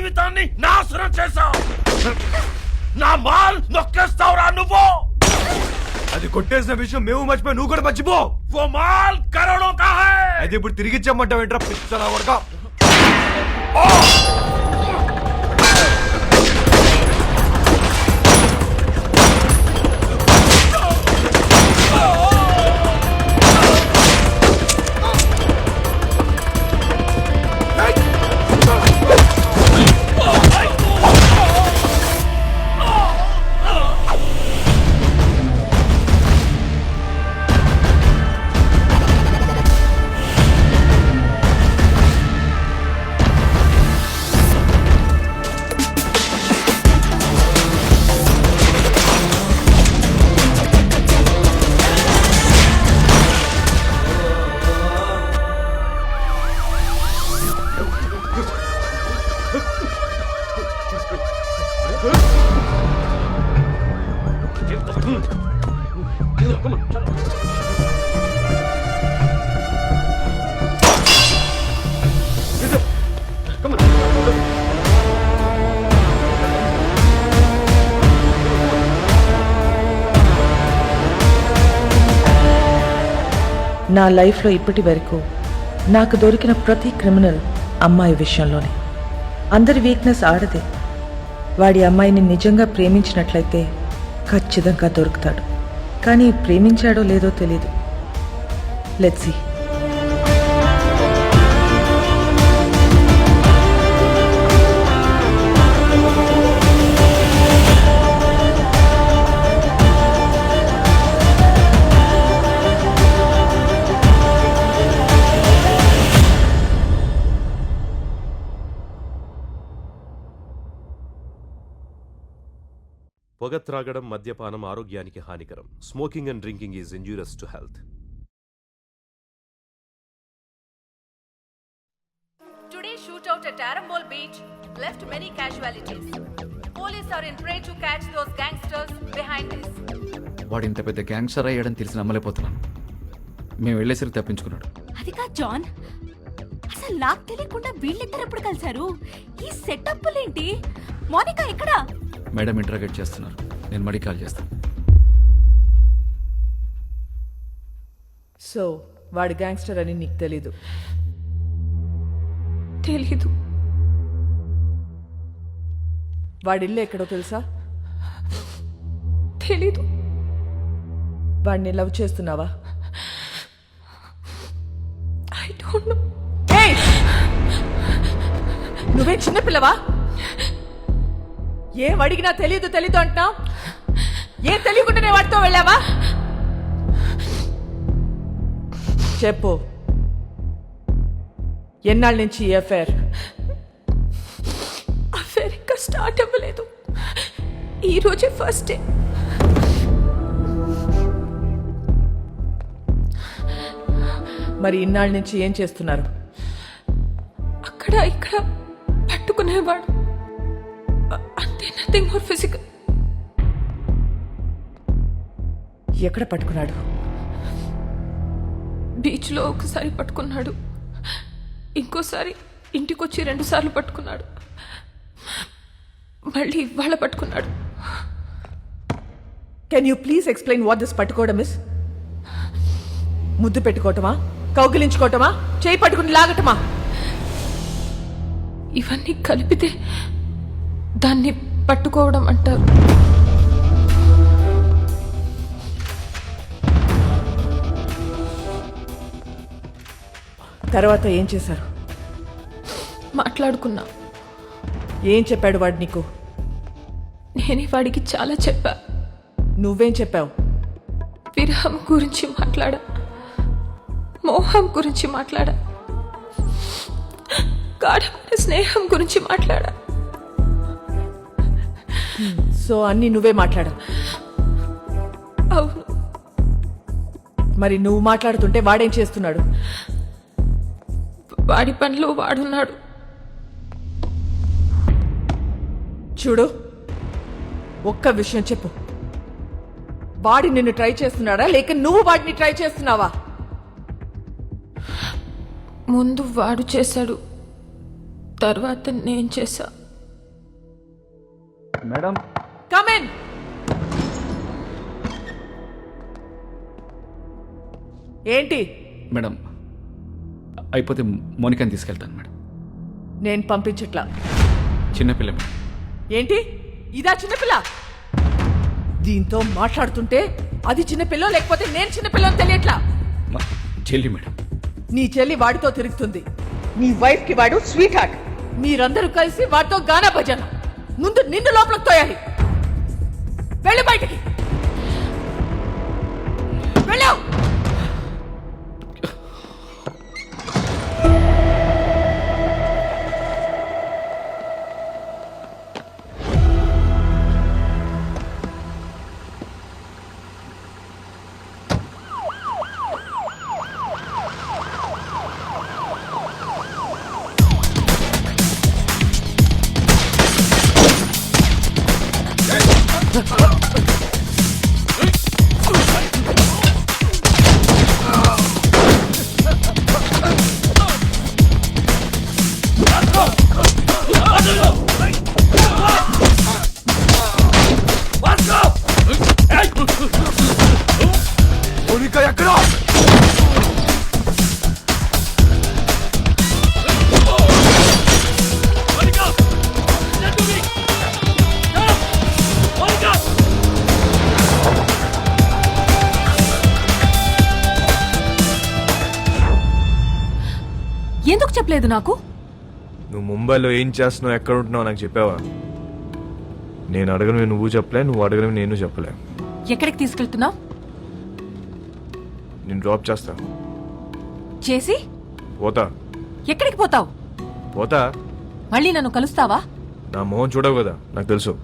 జీవితాన్ని నాశనం చేశావు. నా మాల్ నొక్కేస్తావురా నువ్వు. అది కొట్టేసిన విషయం మేము మర్చిపోయి నువ్వు కూడా మర్చిపో. ఓ మాల్ కరోడో కాహే. అది ఇప్పుడు తిరిగి ఇచ్చామంటావు ఏంట్రా పిచ్చలా వరకా నా లైఫ్లో ఇప్పటి వరకు నాకు దొరికిన ప్రతి క్రిమినల్ అమ్మాయి విషయంలోనే. అందరి వీక్నెస్ ఆడదే. వాడి అమ్మాయిని నిజంగా ప్రేమించినట్లయితే ఖచ్చితంగా దొరుకుతాడు. కానీ ప్రేమించాడో లేదో తెలియదు లెట్సీ పొగ త్రాగడం మద్యపానం ఆరోగ్యానికి హానికరం. Smoking and drinking is injurious to health Today's shootout at Arambol Beach left many casualties. Police are in prey to catch those gangsters behind this. వాడు ఇంత పెద్ద గ్యాంగ్స్టర్ అయ్యాడని తెలిసి నమ్మలేకపోతున్నాను మేము వెళ్ళేసరికి తప్పించుకున్నాడు. అది కాదు జాన్. అసలు నాకు తెలియకుండా వీళ్ళిద్దరు ఎప్పుడు కలిశారు? ఈ సెటప్లేంటి మోనికా ఎక్కడా? మేడం ఇంటరాగేట్ చేస్తున్నారు. నేను మడి కాల్ చేస్తాను సో వాడి గ్యాంగ్స్టర్ అని నీకు తెలీదు? తెలీదు. వాడి ఇల్లు ఎక్కడో తెలుసా? తెలీదు. వాడిని లవ్ చేస్తున్నావా? I don't know! నువ్వే చిన్నపిల్లవా? ఏం అడిగినా తెలియదు తెలీదు అంటున్నావు ఏం తెలియకుండానే వాడితో వెళ్ళావా? చెప్పు. ఎన్నాళ్ళ నుంచి ఈ అఫేర్ అఫేర్ ఇంకా స్టార్ట్ అవ్వలేదు. ఈ రోజే ఫస్ట్ డే మరి ఇన్నాళ్ళ నుంచి ఏం చేస్తున్నారు? అక్కడ ఇక్కడ పట్టుకునేవాడు. నథింగ్ మోర్ ఫిజికల్ ఎక్కడ పట్టుకున్నాడు? బీచ్లో ఒకసారి పట్టుకున్నాడు. ఇంకోసారి ఇంటికి వచ్చి రెండు సార్లు పట్టుకున్నాడు. మళ్ళీ ఇవాళ పట్టుకున్నాడు. Can you please explain what this పట్టుకోవడం ఇస్ ముద్దు పెట్టుకోవటమా? కౌగిలించుకోవటమా? చేయి పట్టుకుని లాగటమా? ఇవన్నీ కలిపితే దాన్ని పట్టుకోవడం అంటారు తర్వాత ఏం చేశారు? మాట్లాడుకున్నా. ఏం చెప్పాడు వాడు నీకు? నేనే వాడికి చాలా చెప్పా. నువ్వేం చెప్పావు? విరహం గురించి మాట్లాడా? మోహం గురించి మాట్లాడా? గాఢమైన స్నేహం గురించి మాట్లాడా? సో అన్నీ నువ్వే మాట్లాడావు అవును మరి నువ్వు మాట్లాడుతుంటే వాడేం చేస్తున్నాడు? వాడి పనిలో వాడున్నాడు. చూడు ఒక్క విషయం చెప్పు. వాడి నిన్ను ట్రై చేస్తున్నాడా? లేక నువ్వు వాడిని ట్రై చేస్తున్నావా? ముందు వాడు చేశాడు. తర్వాత నేను చేశా. మేడం కమిన్ ఏంటి? మేడం అయిపోతే మోనికాని తీసుకెళ్తాను మేడం. నేను పంపించట్లా. చిన్నపిల్ల మేడం. ఏంటి? ఇదా చిన్నపిల్ల దీంతో మాట్లాడుతుంటే అది చిన్నపిల్ల లేకపోతే నేను చిన్నపిల్లని తెలియట్లా? మా చెల్లి మేడం. నీ చెల్లి వాడితో తిరుగుతుంది. నీ వైఫ్కి వాడు స్వీట్ హార్ట్. మీరందరూ కలిసి వాడితో గానా భజన. ముందు నిన్ను లోపలికి తోయాలి. వెళ్ళి బయటికి. వెళ్ళావు చెప్పలేదు నాకు. నువ్వు ముంబైలో ఏం చేస్తున్నావు ఎక్కడ ఉంటున్నావు నాకు చెప్పావా? నేను అడగను నువ్వు చెప్పలే నువ్వు అడగను నేను చెప్పలే. ఎక్కడికి తీసుకెళ్తున్నావు? నేను డ్రాప్ చేస్తా. చేసి? పోతా. ఎక్కడికి పోతావు? పోతా. మళ్ళీ నన్ను కలుస్తావా? నా మొహం చూడవు కదా నాకు తెలుసు.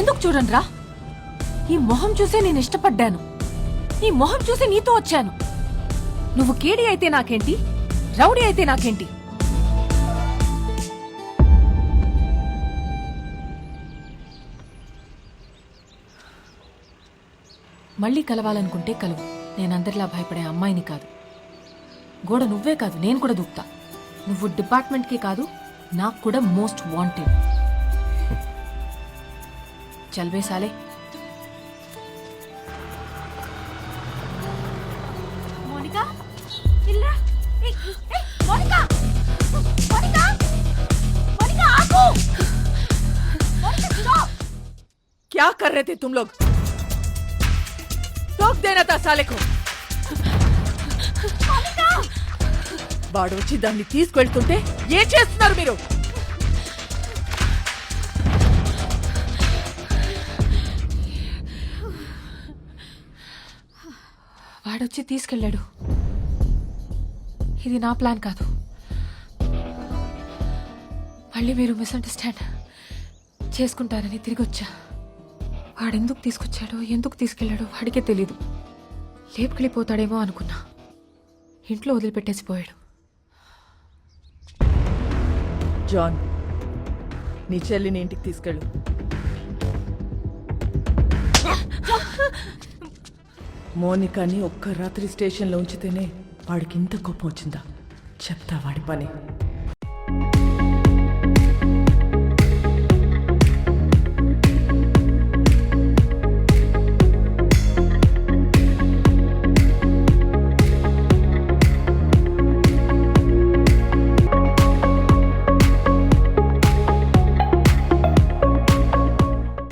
ఎందుకు చూడండిరా ఈ మొహం చూసే నేను ఇష్టపడ్డాను. ఈ మొహం చూసి నీతో వచ్చాను. నువ్వు కేడి అయితే నాకేంటి? రౌడీ అయితే నాకేంటి? మళ్ళీ కలవాలనుకుంటే కలువు. నేనందరిలా భయపడే అమ్మాయిని కాదు. గోడ నువ్వే కాదు నేను కూడా దూకుతా. నువ్వు డిపార్ట్మెంట్కే కాదు నాకు కూడా మోస్ట్ వాంటెడ్. చల్వేసాలే ఇల్లా ఏయ్, ఏయ్, మోనికా మోనికా మోనికా ఆగు మోనికా స్టాప్ क्या कर रहे थे तुम लोग टोक देना था साले को వాడు వచ్చి దాన్ని తీసుకెళ్తుంటే ఏం చేస్తున్నారు మీరు వాడొచ్చి తీసుకెళ్ళాడు ఇది నా ప్లాన్ కాదు. మళ్ళీ మీరు మిస్అండర్స్టాండ్ చేసుకుంటారని తిరిగి వచ్చా వాడెందుకు తీసుకొచ్చాడో ఎందుకు తీసుకెళ్ళాడో వాడికే తెలీదు. లేపుకెళ్ళిపోతాడేమో అనుకున్నా. ఇంట్లో వదిలిపెట్టేసి పోయాడు. జాన్ నీ చెల్లిని ఇంటికి తీసుకెళ్ళు. మోనికాని ఒక్క రాత్రి స్టేషన్లో ఉంచితేనే వాడికి ఇంత కోపం వచ్చిందా? చెప్తా వాడి పని.